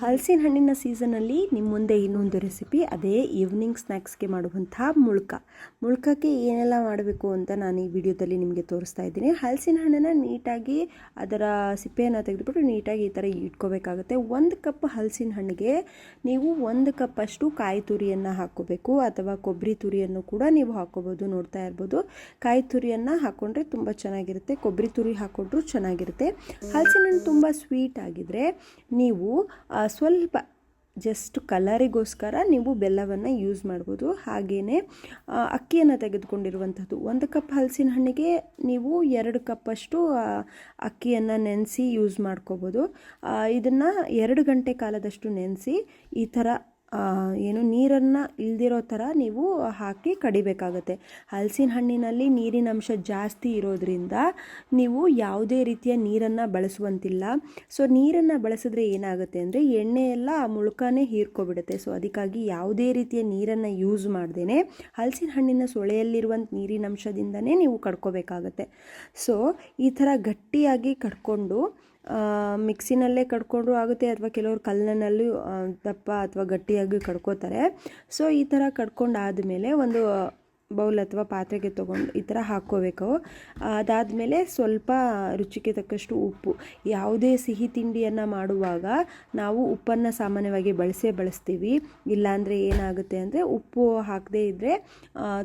ಹಲಸಿನ ಹಣ್ಣಿನ ಸೀಸನಲ್ಲಿ ನಿಮ್ಮ ಮುಂದೆ ಇನ್ನೊಂದು ರೆಸಿಪಿ ಅದೇ ಈವ್ನಿಂಗ್ ಸ್ನ್ಯಾಕ್ಸ್ಗೆ ಮಾಡುವಂತಹ ಮುಳ್ಕ. ಮುಳ್ಕಕ್ಕೆ ಏನೆಲ್ಲ ಮಾಡಬೇಕು ಅಂತ ನಾನು ಈ ವಿಡಿಯೋದಲ್ಲಿ ನಿಮಗೆ ತೋರಿಸ್ತಾ ಇದ್ದೀನಿ. ಹಲಸಿನ ಹಣ್ಣನ್ನು ನೀಟಾಗಿ ಅದರ ಸಿಪ್ಪೆಯನ್ನು ತೆಗೆದುಬಿಟ್ಟು ನೀಟಾಗಿ ಈ ಥರ ಇಟ್ಕೋಬೇಕಾಗುತ್ತೆ. ಒಂದು ಕಪ್ ಹಲಸಿನ ಹಣ್ಣಿಗೆ ನೀವು ಒಂದು ಕಪ್ಪಷ್ಟು ಕಾಯಿ ತುರಿಯನ್ನು ಹಾಕ್ಕೋಬೇಕು, ಅಥವಾ ಕೊಬ್ಬರಿ ತುರಿಯನ್ನು ಕೂಡ ನೀವು ಹಾಕ್ಕೋಬೋದು, ನೋಡ್ತಾ ಇರ್ಬೋದು. ಕಾಯಿ ತುರಿಯನ್ನು ಹಾಕ್ಕೊಂಡ್ರೆ ತುಂಬ ಚೆನ್ನಾಗಿರುತ್ತೆ. ಕೊಬ್ಬರಿ ತುರಿ ಹಾಕ್ಕೊಂಡ್ರೂ ಚೆನ್ನಾಗಿರುತ್ತೆ. ಹಲಸಿನ ಹಣ್ಣು ತುಂಬ ಸ್ವೀಟ್ ಆಗಿದ್ದರೆ ನೀವು ಸ್ವಲ್ಪ ಜಸ್ಟ್ ಕಲರಿಗೋಸ್ಕರ ನೀವು ಬೆಲ್ಲವನ್ನು ಯೂಸ್ ಮಾಡ್ಬೋದು. ಹಾಗೆಯೇ ಅಕ್ಕಿಯನ್ನು ತೆಗೆದುಕೊಂಡಿರುವಂಥದ್ದು ಒಂದು ಕಪ್ ಹಲಸಿನ ಹಣ್ಣಿಗೆ ನೀವು ಎರಡು ಕಪ್ಪಷ್ಟು ಅಕ್ಕಿಯನ್ನು ನೆನೆಸಿ ಯೂಸ್ ಮಾಡ್ಕೋಬೋದು. ಇದನ್ನು ಎರಡು ಗಂಟೆ ಕಾಲದಷ್ಟು ನೆನೆಸಿ ಈ ಥರ ಏನು ನೀರನ್ನು ಇಲ್ದಿರೋ ಥರ ನೀವು ಹಾಕಿ ಕಡಿಬೇಕಾಗತ್ತೆ. ಹಲಸಿನ ಹಣ್ಣಿನಲ್ಲಿ ನೀರಿನ ಅಂಶ ಜಾಸ್ತಿ ಇರೋದ್ರಿಂದ ನೀವು ಯಾವುದೇ ರೀತಿಯ ನೀರನ್ನು ಬಳಸುವಂತಿಲ್ಲ. ಸೊ ನೀರನ್ನು ಬಳಸಿದ್ರೆ ಏನಾಗುತ್ತೆ ಅಂದರೆ ಎಣ್ಣೆ ಎಲ್ಲ ಆ ಮುಳುಕನೇ ಹೀರ್ಕೊಬಿಡುತ್ತೆ. ಸೊ ಅದಕ್ಕಾಗಿ ಯಾವುದೇ ರೀತಿಯ ನೀರನ್ನು ಯೂಸ್ ಮಾಡ್ದೇ ಹಲಸಿನ ಹಣ್ಣಿನ ಸೊಳೆಯಲ್ಲಿರುವಂಥ ನೀರಿನ ಅಂಶದಿಂದನೇ ನೀವು ಕಡ್ಕೋಬೇಕಾಗತ್ತೆ. ಸೊ ಈ ಥರ ಗಟ್ಟಿಯಾಗಿ ಕಡ್ಕೊಂಡು ಮಿಕ್ಸಿನಲ್ಲೇ ಕಡ್ಕೊಂಡ್ರೂ ಆಗುತ್ತೆ ಅಥವಾ ಕೆಲವರು ಕಲ್ಲಿನಲ್ಲೂ ದಪ್ಪ ಅಥವಾ ಗಟ್ಟಿಯಾಗಿ ಕಡ್ಕೋತಾರೆ. ಸೊ ಈ ಥರ ಕಡ್ಕೊಂಡಾದಮೇಲೆ ಒಂದು ಬೌಲ್ ಅಥವಾ ಪಾತ್ರೆಗೆ ತೊಗೊಂಡು ಈ ಥರ ಹಾಕ್ಕೋಬೇಕು. ಅದಾದಮೇಲೆ ಸ್ವಲ್ಪ ರುಚಿಗೆ ತಕ್ಕಷ್ಟು ಉಪ್ಪು. ಯಾವುದೇ ಸಿಹಿ ತಿಂಡಿಯನ್ನು ಮಾಡುವಾಗ ನಾವು ಉಪ್ಪನ್ನು ಸಾಮಾನ್ಯವಾಗಿ ಬಳಸೇ ಬಳಸ್ತೀವಿ. ಇಲ್ಲಾಂದರೆ ಏನಾಗುತ್ತೆ ಅಂದರೆ ಉಪ್ಪು ಹಾಕದೇ ಇದ್ದರೆ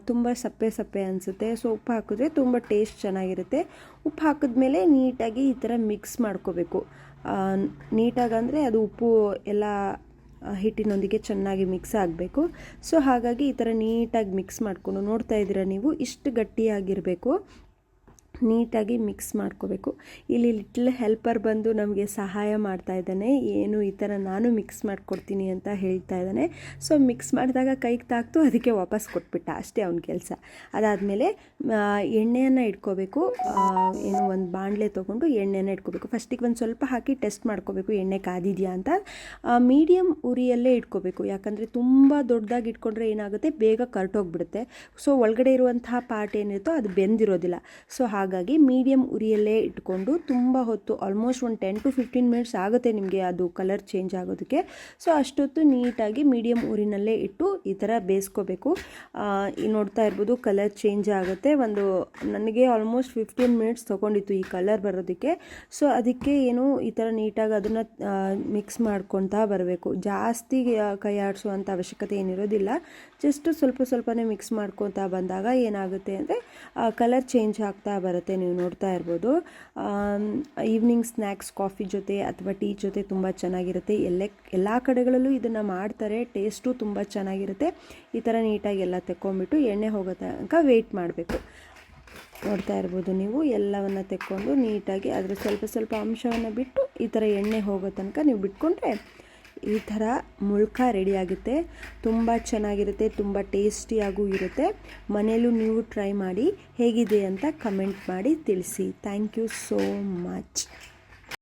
ತುಂಬ ಸಪ್ಪೆ ಸಪ್ಪೆ ಅನಿಸುತ್ತೆ. ಸೊ ಉಪ್ಪು ಹಾಕಿದ್ರೆ ತುಂಬ ಟೇಸ್ಟ್ ಚೆನ್ನಾಗಿರುತ್ತೆ. ಉಪ್ಪು ಹಾಕಿದ್ಮೇಲೆ ನೀಟಾಗಿ ಈ ಥರ ಮಿಕ್ಸ್ ಮಾಡ್ಕೋಬೇಕು. ನೀಟಾಗಿ ಅಂದರೆ ಅದು ಉಪ್ಪು ಎಲ್ಲ ಹಿಟ್ಟಿನೊಂದಿಗೆ ಚೆನ್ನಾಗಿ ಮಿಕ್ಸ್ ಆಗಬೇಕು. ಸೊ ಹಾಗಾಗಿ ಈ ಥರ ನೀಟಾಗಿ ಮಿಕ್ಸ್ ಮಾಡಿಕೊಂಡು ನೋಡ್ತಾ ಇದ್ದೀರಾ ನೀವು? ಇಷ್ಟು ಗಟ್ಟಿಯಾಗಿರಬೇಕು. ನೀಟಾಗಿ ಮಿಕ್ಸ್ ಮಾಡ್ಕೋಬೇಕು. ಇಲ್ಲಿ ಲಿಟ್ಲ್ ಹೆಲ್ಪರ್ ಬಂದು ನಮಗೆ ಸಹಾಯ ಮಾಡ್ತಾ ಇದ್ದಾನೆ. ಏನು ಈ ಥರ ನಾನು ಮಿಕ್ಸ್ ಮಾಡಿಕೊಡ್ತೀನಿ ಅಂತ ಹೇಳ್ತಾ ಇದ್ದಾನೆ. ಸೊ, ಮಿಕ್ಸ್ ಮಾಡಿದಾಗ ಕೈಗೆ ತಾಕ್ತು, ಅದಕ್ಕೆ ವಾಪಸ್ ಕೊಟ್ಬಿಟ್ಟ. ಅಷ್ಟೇ ಅವನ ಕೆಲಸ. ಅದಾದಮೇಲೆ ಎಣ್ಣೆಯನ್ನು ಇಟ್ಕೋಬೇಕು. ಏನು ಒಂದು ಬಾಣಲೆ ತೊಗೊಂಡು ಎಣ್ಣೆನ ಇಟ್ಕೋಬೇಕು. ಫಸ್ಟಿಗೆ ಒಂದು ಸ್ವಲ್ಪ ಹಾಕಿ ಟೆಸ್ಟ್ ಮಾಡ್ಕೋಬೇಕು. ಎಣ್ಣೆ ಕಾದಿದೆಯಾ ಅಂತ. ಮೀಡಿಯಮ್ ಉರಿಯಲ್ಲೇ ಇಟ್ಕೋಬೇಕು. ಯಾಕಂದರೆ ತುಂಬ ದೊಡ್ಡದಾಗಿ ಇಟ್ಕೊಂಡ್ರೆ ಏನಾಗುತ್ತೆ? ಬೇಗ ಕರ್ಟೋಗ್ಬಿಡುತ್ತೆ. ಸೊ, ಒಳಗಡೆ ಇರುವಂತಹ ಪಾರ್ಟ್ ಏನಿರುತ್ತೋ ಅದು ಬೆಂದಿರೋದಿಲ್ಲ. ಸೊ ಹಾಗಾಗಿ ಮೀಡಿಯಂ ಉರಿಯಲ್ಲೇ ಇಟ್ಕೊಂಡು ತುಂಬ ಹೊತ್ತು ಆಲ್ಮೋಸ್ಟ್ ಒಂದು ಟೆನ್ ಟು ಫಿಫ್ಟೀನ್ ಮಿನಿಟ್ಸ್ ಆಗುತ್ತೆ ನಿಮಗೆ ಅದು ಕಲರ್ ಚೇಂಜ್ ಆಗೋದಕ್ಕೆ. ಸೊ ಅಷ್ಟೊತ್ತು ನೀಟಾಗಿ ಮೀಡಿಯಂ ಉರಿನಲ್ಲೇ ಇಟ್ಟು ಈ ಥರ ಬೇಯಿಸ್ಕೋಬೇಕು. ನೋಡ್ತಾ ಇರ್ಬೋದು ಕಲರ್ ಚೇಂಜ್ ಆಗುತ್ತೆ. ಒಂದು ನನಗೆ ಆಲ್ಮೋಸ್ಟ್ ಫಿಫ್ಟೀನ್ ಮಿನಿಟ್ಸ್ ತೊಗೊಂಡಿತ್ತು ಈ ಕಲರ್ ಬರೋದಕ್ಕೆ. ಸೊ ಅದಕ್ಕೆ ಏನು ಈ ಥರ ನೀಟಾಗಿ ಅದನ್ನು ಮಿಕ್ಸ್ ಮಾಡ್ಕೊತಾ ಬರಬೇಕು. ಜಾಸ್ತಿ ಕೈ ಆಡಿಸುವಂಥ ಅವಶ್ಯಕತೆ ಏನಿರೋದಿಲ್ಲ. ಜಸ್ಟ್ ಸ್ವಲ್ಪ ಸ್ವಲ್ಪನೇ ಮಿಕ್ಸ್ ಮಾಡ್ಕೊತಾ ಬಂದಾಗ ಏನಾಗುತ್ತೆ ಅಂದರೆ ಕಲರ್ ಚೇಂಜ್ ಆಗ್ತಾ ಬರುತ್ತೆ, ನೀವು ನೋಡ್ತಾ ಇರ್ಬೋದು. ಈವ್ನಿಂಗ್ ಸ್ನ್ಯಾಕ್ಸ್ ಕಾಫಿ ಜೊತೆ ಅಥವಾ ಟೀ ಜೊತೆ ತುಂಬ ಚೆನ್ನಾಗಿರುತ್ತೆ. ಎಲ್ಲೇ, ಎಲ್ಲ ಕಡೆಗಳಲ್ಲೂ ಇದನ್ನು ಮಾಡ್ತಾರೆ ಟೇಸ್ಟು ತುಂಬ ಚೆನ್ನಾಗಿರುತ್ತೆ. ಈ ಥರ ನೀಟಾಗಿ ಎಲ್ಲ ತೆಕ್ಕೊಂಬಿಟ್ಟು ಎಣ್ಣೆ ಹೋಗೋ ತನಕ ವೆಯ್ಟ್ ಮಾಡಬೇಕು. ನೋಡ್ತಾ ಇರ್ಬೋದು ನೀವು, ಎಲ್ಲವನ್ನು ತೆಕ್ಕೊಂಡು ನೀಟಾಗಿ ಅದರ ಸ್ವಲ್ಪ ಸ್ವಲ್ಪ ಅಂಶವನ್ನು ಬಿಟ್ಟು ಈ ಥರ ಎಣ್ಣೆ ಹೋಗೋ ತನಕ ನೀವು ಬಿಟ್ಕೊಂಡ್ರೆ ಈ ಥರ ಮುಳ್ಕ ರೆಡಿಯಾಗುತ್ತೆ. ತುಂಬ ಚೆನ್ನಾಗಿರುತ್ತೆ, ತುಂಬ ಟೇಸ್ಟಿಯಾಗೂ ಇರುತ್ತೆ. ಮನೆಯಲ್ಲೂ ನೀವು ಟ್ರೈ ಮಾಡಿ ಹೇಗಿದೆ ಅಂತ ಕಮೆಂಟ್ ಮಾಡಿ ತಿಳಿಸಿ. Thank you so much.